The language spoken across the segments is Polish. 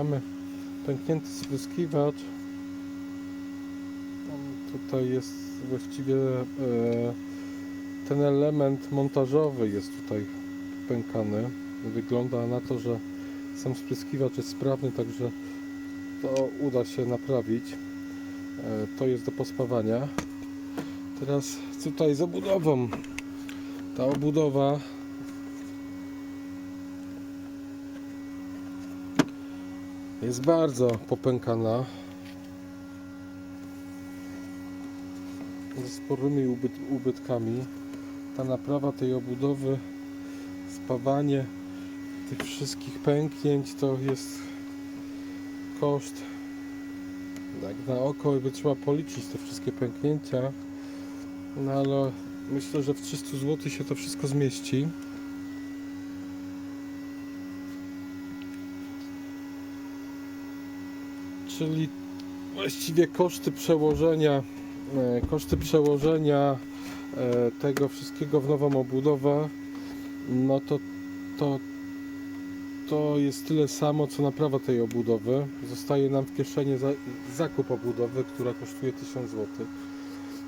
Mamy pęknięty spryskiwacz. Tutaj jest właściwie e, ten element montażowy jest tutaj pękany. Wygląda na to, że sam spryskiwacz jest sprawny, także to uda się naprawić. E, To jest do pospawania. Teraz tutaj z obudową. Ta obudowa jest bardzo popękana. Ze sporymi ubyt, ubytkami. Ta naprawa tej obudowy, spawanie tych wszystkich pęknięć to jest koszt tak na oko by trzeba policzyć te wszystkie pęknięcia no ale myślę, że w 300 zł się to wszystko zmieści czyli właściwie koszty przełożenia e, koszty przełożenia e, tego wszystkiego w nową obudowę no to to to jest tyle samo co naprawa tej obudowy. Zostaje nam w kieszeni za, zakup obudowy która kosztuje 1000 zł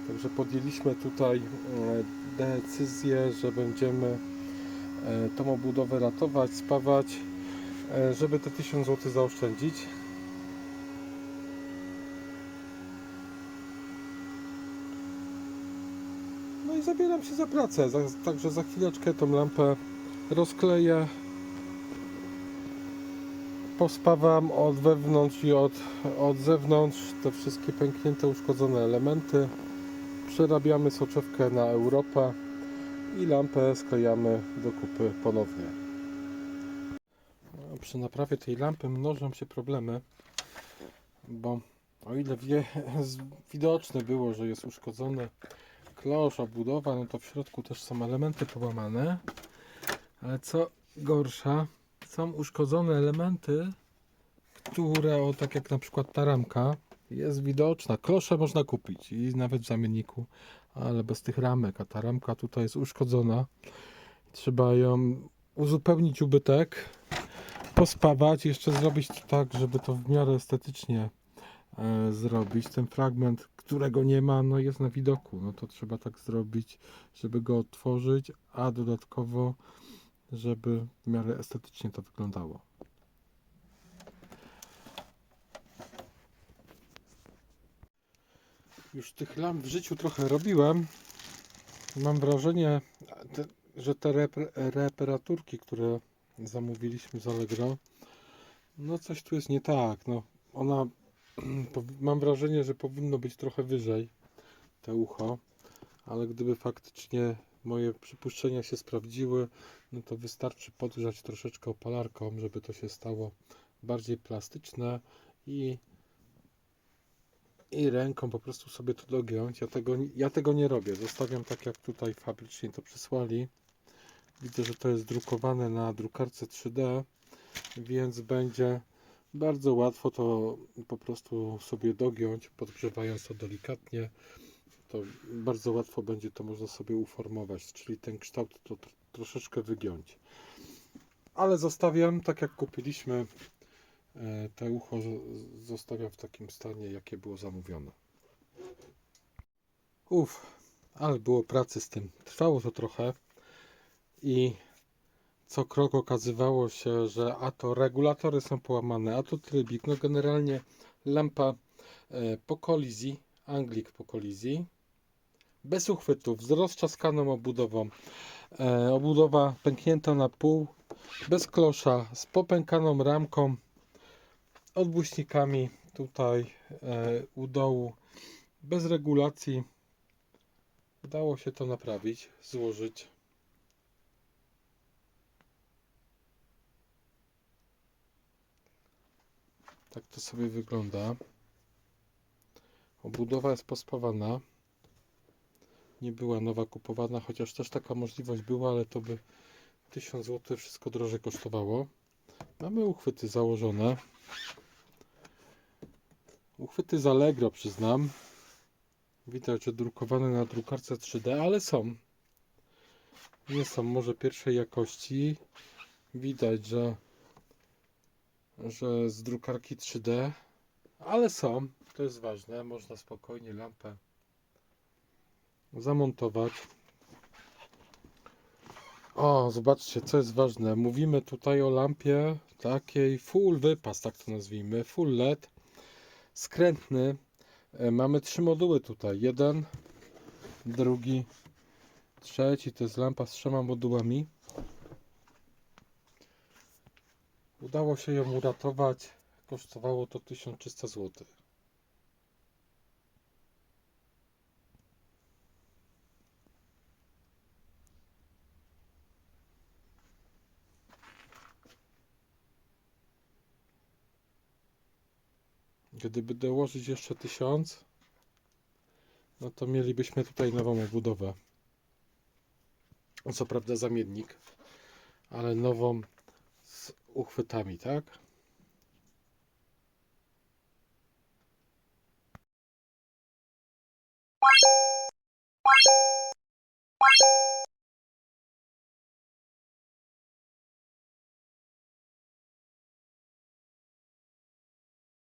także podjęliśmy tutaj e, decyzję że będziemy tą obudowę ratować spawać żeby te 1000 zł zaoszczędzić zabieram się za pracę. Także za chwileczkę tą lampę rozkleję. Pospawam od wewnątrz i od, od zewnątrz te wszystkie pęknięte, uszkodzone elementy. Przerabiamy soczewkę na Europę i lampę sklejamy do kupy ponownie. No, Przy naprawie tej lampy mnożą się problemy, bo o ile wie, widoczne było, że jest uszkodzony klosz, obudowa, no to w środku też są elementy połamane. Ale co gorsza, są uszkodzone elementy, które, o, tak jak na przykład ta ramka, jest widoczna. Klosze można kupić i nawet w zamienniku, ale bez tych ramek, a ta ramka tutaj jest uszkodzona. Trzeba ją uzupełnić ubytek, pospawać, jeszcze zrobić tak, żeby to w miarę estetycznie zrobić. Ten fragment, którego nie ma, no jest na widoku. No to trzeba tak zrobić, żeby go otworzyć, a dodatkowo, żeby w miarę estetycznie to wyglądało. Już tych lamp w życiu trochę robiłem. Mam wrażenie, że te reparaturki, które zamówiliśmy z Allegro, no coś tu jest nie tak. No, ona mam wrażenie, że powinno być trochę wyżej te ucho, ale gdyby faktycznie moje przypuszczenia się sprawdziły, no to wystarczy podgrzać troszeczkę opalarką, żeby to się stało bardziej plastyczne i i ręką po prostu sobie to dogiąć. Ja tego, ja tego nie robię. Zostawiam tak jak tutaj fabrycznie to przysłali. Widzę, że to jest drukowane na drukarce 3D, więc będzie bardzo łatwo to po prostu sobie dogiąć, podgrzewając to delikatnie. To bardzo łatwo będzie to można sobie uformować, czyli ten kształt to tr- troszeczkę wygiąć. Ale zostawiam tak jak kupiliśmy e, te ucho zostawiam w takim stanie, jakie było zamówione. Uff, ale było pracy z tym. Trwało to trochę i co krok okazywało się, że a to regulatory są połamane, a to trybik. No generalnie lampa e, po kolizji, anglik po kolizji, bez uchwytów, z rozczaskaną obudową. E, obudowa pęknięta na pół, bez klosza, z popękaną ramką, odbłyśnikami tutaj e, u dołu, bez regulacji. Udało się to naprawić, złożyć. Tak to sobie wygląda. Obudowa jest pospawana. Nie była nowa kupowana, chociaż też taka możliwość była, ale to by 1000 zł wszystko drożej kosztowało. Mamy uchwyty założone. Uchwyty z Allegro przyznam. Widać, że drukowane na drukarce 3D, ale są. Nie są może pierwszej jakości. Widać, że że z drukarki 3D, ale są, to jest ważne, można spokojnie lampę zamontować. O, zobaczcie, co jest ważne. Mówimy tutaj o lampie takiej full wypas, tak to nazwijmy, full LED, skrętny. E, Mamy trzy moduły tutaj. Jeden, drugi, trzeci. To jest lampa z trzema modułami. Udało się ją uratować. Kosztowało to 1300 zł. Gdyby dołożyć jeszcze 1000, no to mielibyśmy tutaj nową obudowę. Co prawda zamiennik, ale nową z uchwytami, tak?